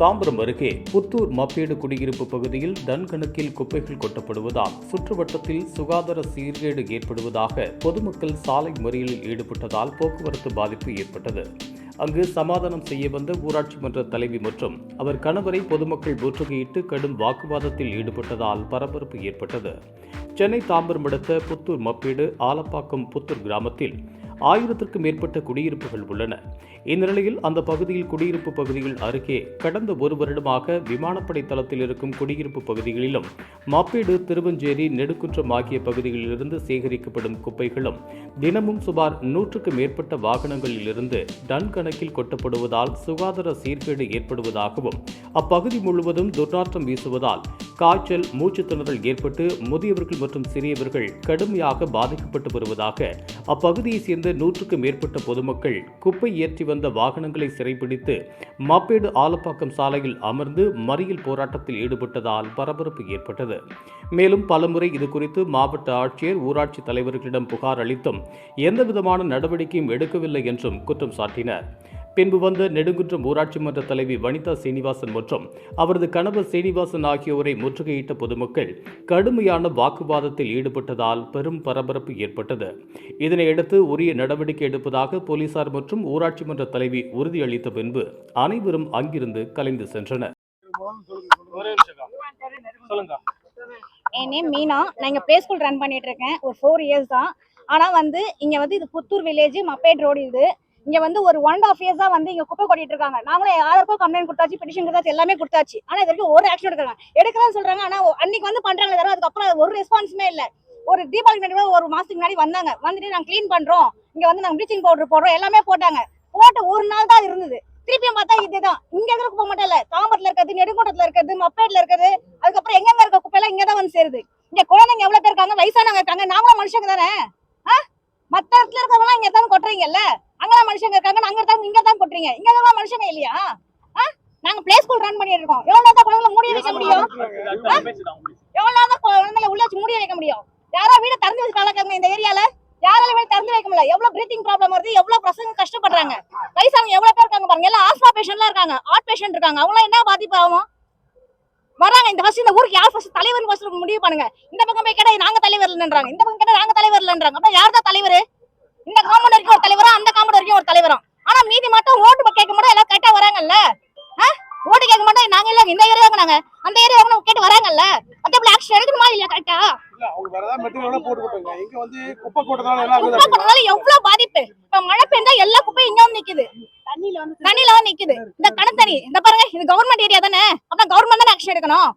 தாம்பரம் அருகே புத்தூர் மப்பேடு குடியிருப்பு பகுதியில் டன் கணக்கில் குப்பைகள் கொட்டப்படுவதால் சுற்றுவட்டத்தில் சுகாதார சீர்கேடு ஏற்படுவதாக பொதுமக்கள் சாலை மறியலில் ஈடுபட்டதால் போக்குவரத்து பாதிப்பு ஏற்பட்டது. அங்கு சமாதானம் செய்ய வந்த ஊராட்சி மன்ற தலைவி மற்றும் அவர் கணவரை பொதுமக்கள் முற்றுகையிட்டு கடும் வாக்குவாதத்தில் ஈடுபட்டதால் பரபரப்பு ஏற்பட்டது. சென்னை தாம்பரம் அடுத்த புத்தூர் மப்பீடு ஆலப்பாக்கம் புத்தூர் கிராமத்தில் ஆயிரத்திற்கும் மேற்பட்ட குடியிருப்புகள் உள்ளன. இந்நிலையில் அந்த பகுதியில் குடியிருப்பு பகுதிகள் அருகே கடந்த ஒரு வருடமாக விமானப்படை தளத்தில் இருக்கும் குடியிருப்பு பகுதிகளிலும் மாப்பேடு திருவஞ்சேரி நெடுக்குன்றம் ஆகிய பகுதிகளிலிருந்து சேகரிக்கப்படும் குப்பைகளும் தினமும் சுமார் நூற்றுக்கு மேற்பட்ட வாகனங்களிலிருந்து டன் கணக்கில் கொட்டப்படுவதால் சுகாதார சீர்கேடு ஏற்படுவதாகவும் அப்பகுதி முழுவதும் துர்நாற்றம் வீசுவதால் காய்ச்சல் மூச்சு திணறல் ஏற்பட்டு முதியவர்கள் மற்றும் சிறியவர்கள் கடுமையாக பாதிக்கப்பட்டு வருவதாக அப்பகுதியைச் சேர்ந்த நூற்றுக்கும் மேற்பட்ட பொதுமக்கள் குப்பை ஏற்றி வந்த வாகனங்களை சிறைப்பிடித்து மாப்பேடு ஆலப்பாக்கம் சாலையில் அமர்ந்து மறியல் போராட்டத்தில் ஈடுபட்டதால் பரபரப்பு ஏற்பட்டது. மேலும் பலமுறை இதுகுறித்து மாவட்ட ஆட்சியர் ஊராட்சி தலைவர்களிடம் புகார் அளித்தும் எந்தவிதமான நடவடிக்கையும் எடுக்கவில்லை என்றும் குற்றம் சாட்டினர். பின்பு வந்த நெடுங்குன்றம் ஊராட்சி மன்ற தலைவி வனிதா சீனிவாசன் மற்றும் அவரது கணவர் சீனிவாசன் ஆகியோரை முற்றுகையிட்ட பொதுமக்கள் கடுமையான வாக்குவாதத்தில் ஈடுபட்டதால் பெரும் பரபரப்பு ஏற்பட்டது. இதனையடுத்து உரிய நடவடிக்கை எடுப்பதாக போலீசார் மற்றும் ஊராட்சி மன்ற தலைவி உறுதியளித்த பின்பு அனைவரும் அங்கிருந்து கலைந்து சென்றனர். என் நேம் மீனா. நான் இங்கே ப்ளே ஸ்கூல் ரன் பண்ணிட்டு இருக்கேன். ஒரு ஃபோர் இயர்ஸ் தான். ஆனால் வந்து இங்கே வந்து இது புத்தூர் வில்லேஜ் மப்பேட் ரோடு இது. இங்கே வந்து ஒரு ஒன் ஆஃப் இயர்ஸா வந்து இங்கே குப்பை கொட்டிட்டு இருக்காங்க. நாங்களும் யாருக்கும் கம்ப்ளைண்ட் கொடுத்தாச்சு பெட்டிஷன் கொடுத்தாச்சு எல்லாமே கொடுத்தாச்சு. ஆனால் இது வரைக்கும் ஒரு ஆக்ஷன் எடுக்கிறாங்க எடுக்கலாம் சொல்றாங்க. ஆனால் அன்னைக்கு வந்து பண்றாங்க தவிர அதுக்கப்புறம் ஒரு ரெஸ்பான்ஸுமே இல்லை. ஒரு தீபாவளி முன்னாடி கூட ஒரு மாசத்துக்கு முன்னாடி வந்தாங்க. வந்துட்டு நாங்கள் கிளீன் பண்றோம். இங்க வந்து நாங்கள் ப்ளீச்சிங் பவுடர் போடுறோம். எல்லாமே போட்டாங்க. போட்டு ஒரு நாள் தான் இருந்தது. திருப்பியும் பார்த்தா இதுதான். இங்க இருக்கிற குப்பை மட்டும் இல்ல. தாம்பரத்துல இருக்கிறது நெடுங்கோட்டத்துல இருக்கிறது மப்பேட்ல இருக்கிறது அதுக்கப்புறம் எங்கெங்க இருக்க குப்பை எல்லாம் இங்கதான் வந்து சேருது. இங்க குழந்தைங்க எவ்வளவு பேர் இருக்காங்க? வயசானவங்க இருக்காங்க. நாங்களும் மனுஷங்க தானே? ஆ? மத்த இடத்துல இருக்கிறவங்க இங்க தான் கொட்டுறீங்கல்ல? அங்கெல்லாம் மனுஷங்க இருக்காங்க நாங்க இருக்காங்க இங்க தான் கொட்டுறீங்க. இங்க தான் மனுஷங்க இல்லையா? நாங்க பிளே ஸ்கூல் ரன் பண்ணிட்டு இருக்கோம். எவ்வளவு தான் குழந்தைங்களை மூடி வைக்க முடியும்? எவ்வளவு தான் குழந்தைங்களை உள்ள வச்சு மூடி வைக்க முடியும்? யாரா வீட திறந்து வச்சு கலக்காங்க இந்த ஏரியால? யாரால வீட திறந்து வைக்க முடியல. எவ்வளவு பிரீத்திங் ப்ராப்ளம் வருது எவ்வளவு பசங்க கஷ்டப்படுறாங்க. வயசானவங்க எவ்வளவு பேர் இருக்காங்க பாருங்க. எல்லாம் ஆஸ்மா பேஷண்ட்லாம் இருக்காங்க. ஹார்ட் பேஷண்ட் இருக்காங்க. அவங்களாம் என்ன பாதிப்பு ஆகும்? வராங்க இந்த ஃபர்ஸ்ட் இந்த ஊருக்கு யார் ஃபர்ஸ்ட் தலைவர் ஃபர்ஸ்ட் முடிவு பண்ணுங்க. இந்த பக்கம் போய் கேட்டா நாங்க தலைவர் இல்லைன்றாங்க. இந்த பக்கம் கேட்டா நாங்க தலைவர் இல்லைன்றாங்க. அப்ப யார் தான் தலைவர்? இந்த காம்பவுண்ட் வரைக்கும் ஒரு தலைவரா அந்த காம்பவுண்ட் வரைக்கும் ஒரு தலைவரா? ஆனா மீதி மட்டும் ஓட்டு கேட்க மட்டும் எல்லாம் கரெக்டா வராங்கல்ல? ஓட்டு கேட்க மாட்டோம் நாங்க இல்ல இந்த ஏரியாவுக்கு நாங்க. அந்த ஏரியாவுக்கு கேட்டு வராங்கல்ல? மத்தபடி ஆக்ஷன் எடுக்கணுமா கரெக்டா இல்ல அவங்க போடுறதால எவ்வளவு பாதிப்பு? இப்ப மழை பெஞ்சா எல்லா குப்பையும் இங்க வந்து நிக்குது. தண்ணியில வந்து நிக்குது. இந்த கணத்தண்ணி இந்த பாருங்க இது கவர்மெண்ட் ஏரியா தானே? அப்ப கவர்மெண்ட் தானே ஆக்ஷன் எடுக்கணும்?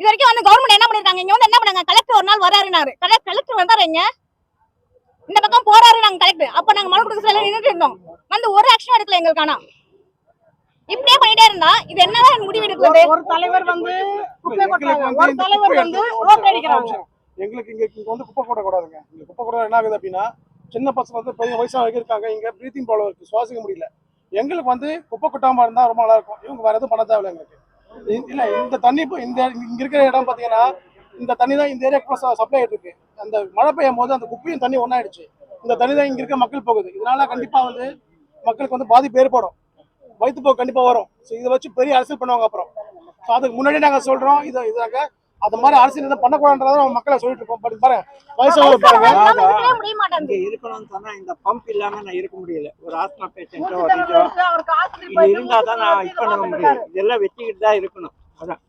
இது வரைக்கும் வந்து கவர்மெண்ட் என்ன பண்ணிருக்காங்க? இங்க வந்து என்ன பண்ணாங்க கலெக்டர் ஒரு நாள் வராருனாரு கலெக்டர் வந்தாரு இங்க? இந்த பக்கம் போறாரு நாங்க கலெக்டர் அப்ப நாங்க மனு கொடுக்க சொல்ல நின்னுட்டு இருந்தோம். வந்து ஒரு ஆக்ஷன் எடுக்கல எங்களுக்கு ஆனா இப்படியே பண்ணிட்டே இருந்தா இது என்னதான் முடிவு எடுக்கிறது? ஒரு தலைவர் வந்து ஒரு தலைவர் வந்து ரோட் அடிக்கிறாங்க. எங்களுக்கு இங்க இங்க வந்து குப்பை போடக்கூடாதுங்க இங்க குப்பை போட என்ன ஆகுது அப்படின்னா சின்ன பசங்க வந்து பெரிய வயசாக இருக்காங்க. இங்க பிரீத்திங் ப்ராப்ளம் இருக்கு. சுவாசிக்க முடியல. எங்களுக்கு வந்து குப்பை கொட்டாம இருந்தா ரொம்ப நல்லா இருக்கும். இவங்க வேற எதுவும் பண்ண தேவையில்ல எங்களுக்கு. இல்ல இந்த தண்ணி இப்போ இந்த இங்க இருக்கிற இடம் பாத்தீங்கன்னா இந்த தண்ணி தான் இந்த ஏரியாவுக்கு சப்ளை ஆயிட்டு இருக்கு அந்த மழை பெய்யும் போது அந்த குப்பையும் தண்ணி ஒன்னாயிடுச்சு இந்த தண்ணி தான் இங்க இருக்க மக்கள் போகுது. இதனால கண்டிப்பா வந்து மக்களுக்கு வந்து பாதிப்பு ஏற்படும். வயிற்றுப்போக்கு கண்டிப்பா வரும். ஸோ இதை வச்சு பெரிய அரசியல் பண்ணுவாங்க அப்புறம். ஸோ அதுக்கு முன்னாடி நாங்க சொல்றோம். இது இது நாங்க அது மாதிரி அரசியல் எதுவும் பண்ணக்கூடாதுன்றதை நம்ம மக்களை சொல்லிட்டு இருக்கோம். பட் பாருங்க வயசானவர் பாருங்க. இங்க இருக்கணும்னு சொன்னா இந்த பம்ப் இல்லாம நான் இருக்க முடியல. ஒரு ஆஸ்மா பேஷண்டோ மூச்சு திணறல் இதோ இருக்கு, அவருக்கு ஆஸ்பத்திரி இது போயிட்டு இருந்தா தான் நான் இது பண்ண முடியும். இதெல்லாம் வெட்டிக்கிட்டு தான் இருக்கணும். அதான்.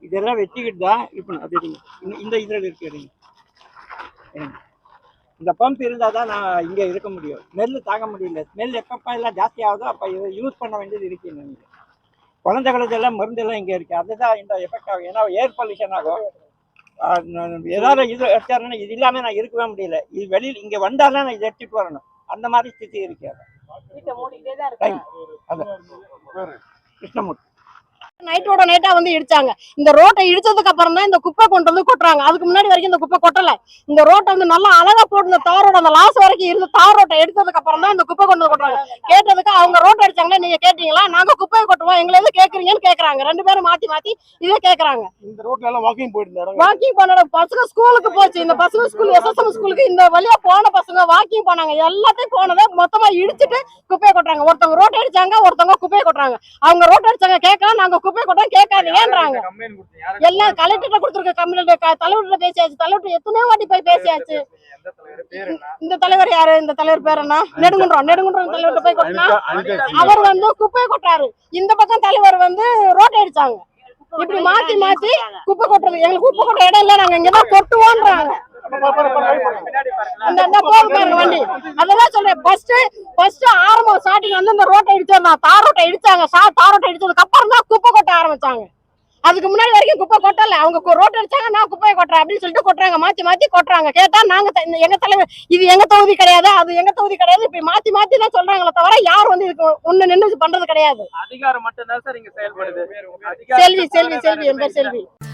இதெல்லாம் வெட்டிக்கிட்டு தான் இருக்கணும் அது எடுங்க. இந்த- இதில் இருக்கு எடுங்க. எடுங்க. இந்த பம்ப் இருந்தா தான் நான் இங்க இருக்க முடியும். ஸ்மெல் தாங்க முடியல. ஸ்மெல் எப்பப்ப எல்லாம் ஜாஸ்தி ஆகுதோ அப்ப இதை யூஸ் பண்ண வேண்டியது இருக்கு நீங்க குழந்தைகளுக்கு எல்லாம் மருந்து எல்லாம் இங்க இருக்கு. அதுதான் இந்த எஃபெக்ட் ஆகும். ஏன்னா ஏர் பொல்யூஷன் ஆகும். ஏதாவது இது எடுத்தாருன்னா இது இல்லாம நான் இருக்கவே முடியல. இது வெளியில் இங்க வந்தாலும் நான் இதை எடுத்துட்டு வரணும். அந்த மாதிரி ஸ்திதி இருக்கு வீட்டை மூடிட்டே தான் இருக்காங்க அது கிருஷ்ணமூர்த்தி. நைட்டோட நைட்டா வந்து இடிச்சாங்க. இந்த ரோட்டை இடிச்சதுக்கு அப்புறம் தான் இந்த குப்பை கொண்டு வந்து கொட்டுறாங்க. அதுக்கு முன்னாடி வரைக்கும் இந்த குப்பை கொட்டல. இந்த ரோட்டை வந்து நல்லா அழகா போட்டு இந்த தாரோட அந்த லாஸ்ட் வரைக்கும் இருந்து தார் ரோட்டை எடுத்ததுக்கு அப்புறம் தான் இந்த குப்பை கொண்டு வந்து கொட்டுறாங்க. கேட்டதுக்கு அவங்க ரோட் அடிச்சாங்களே? நீங்க கேட்டீங்களா? நாங்க குப்பையை கொட்டுவோம் எங்களை எது கேக்குறீங்கன்னு கேக்குறாங்க. ரெண்டு பேரும் மாத்தி மாத்தி இதை கேக்குறாங்க. இந்த ரோட்ல எல்லாம் வாக்கிங் போயிட்டு வாக்கிங் பண்ண பசங்க ஸ்கூலுக்கு போச்சு. இந்த பசங்க ஸ்கூல் எஸ்எஸ்எம் ஸ்கூலுக்கு இந்த வழியா போன பசங்க வாக்கிங் போனாங்க எல்லாத்தையும் போனதை மொத்தமா இடிச்சிட்டு குப்பையை கொட்டுறாங்க. ஒருத்தவங்க ரோட் அடிச்சாங்க ஒருத்தவங்க குப்பையை கொட்டுறாங்க. அவங்க ரோட் அடிச்சாங்க. கேட்கலாம் நாங்க குப்பையை கொட்டோம் கேட்காதீங்கன்றாங்க எல்லாம் கலெக்டர்கிட்ட கொடுத்துருக்க கம்ப்ளைண்ட் தலைவர்கிட்ட பேசியாச்சு தலைவர்கிட்ட எத்தனையோ வாட்டி போய் பேசியாச்சு இந்த தலைவர் யாரு இந்த தலைவர் பேர் என்ன நெடுங்குன்றம் நெடுங்குன்றம் தலைவர்கிட்ட போய் கொட்டினா அவர் வந்து குப்பையை கொட்டாரு இந்த பக்கம் தலைவர் வந்து ரோட் அடிச்சாங்க இப்படி மாத்தி மாத்தி குப்பை கொட்டுறது எங்களுக்கு குப்பை கொட்ட இடம் இல்ல நாங்க இங்கதான் கொட்டுவோன்றாங்க அந்த அந்த போக பாருங்க வண்டி அதெல்லாம் சொல்றேன் ஃபர்ஸ்ட் ஃபர்ஸ்ட் ஆரம்பம் ஸ்டார்டிங் வந்து இந்த ரோட்டை இடிச்சிருந்தான் தார் ரோட்டை இடிச்சாங்க. சா தார் ரோட்டை இடிச்சதுக்கு அப்புறம் தான் குப்பை கொட்ட ஆரம்பிச்சாங்க. அதுக்கு முன்னாடி வரைக்கும் குப்பை கொட்டல. அவங்க ரோட் அடிச்சாங்க நான் குப்பையை கொட்டுறேன் அப்படின்னு சொல்லிட்டு கொட்டுறாங்க. மாத்தி மாத்தி கொட்டுறாங்க. கேட்டா நாங்க எங்க தலைவர் இது எங்க தொகுதி கிடையாது அது எங்க தொகுதி கிடையாது. இப்படி மாத்தி மாத்தி தான் சொல்றாங்களே தவிர யார் வந்து இதுக்கு ஒண்ணு நின்று பண்றது கிடையாது. அதிகாரம் மட்டும்தான் சார் இங்க செயல்படுது. செல்வி செல்வி செல்வி என் பேர் செல்வி.